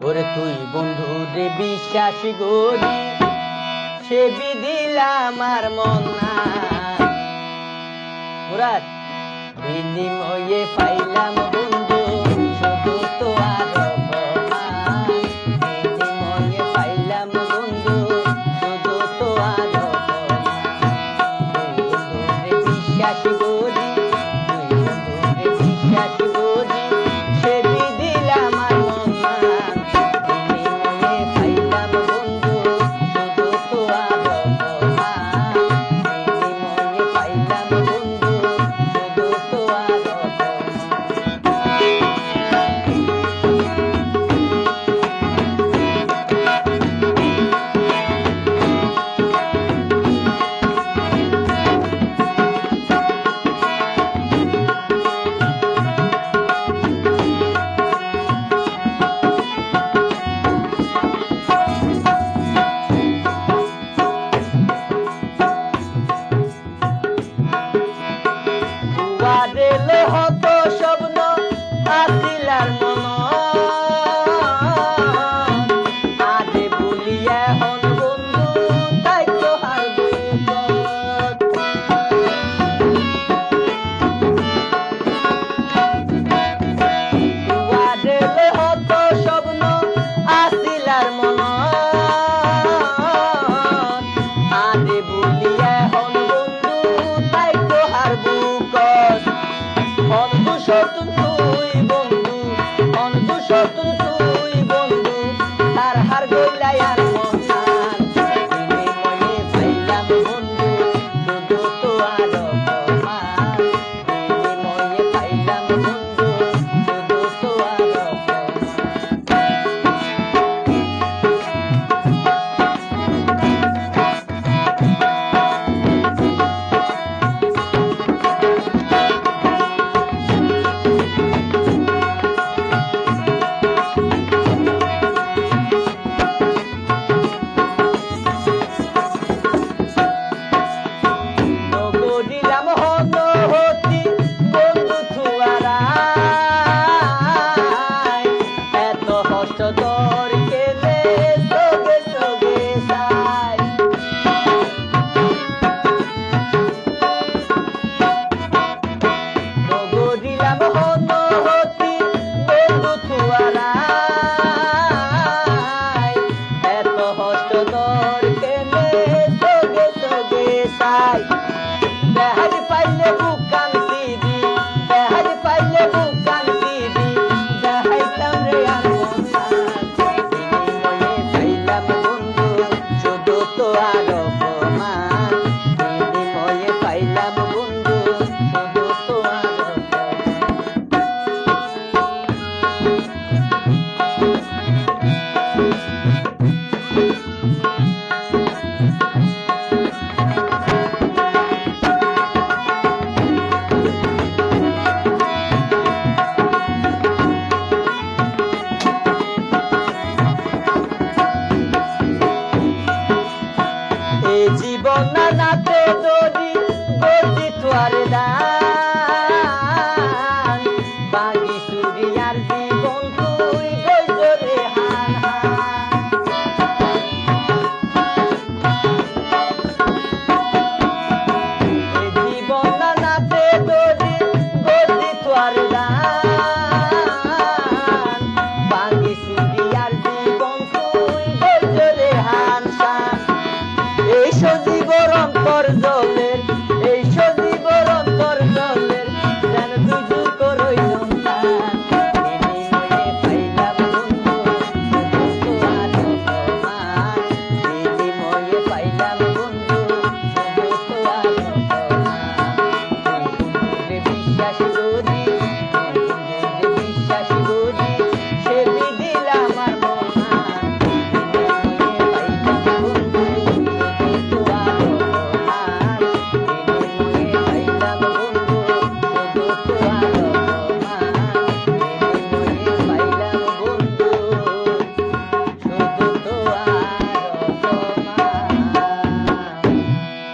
ওরে তুই বন্ধু রে বিশ্বাস গরি সে বিদিলা আমার মন না। মুরাদ বিনিময়ে পাইলাম অন্ত সতন তুই বন্ধু অন্ত সতন respeto. অন্তর জলের এই সজীবর অন্তর জলের যেন দুজু করই Yes.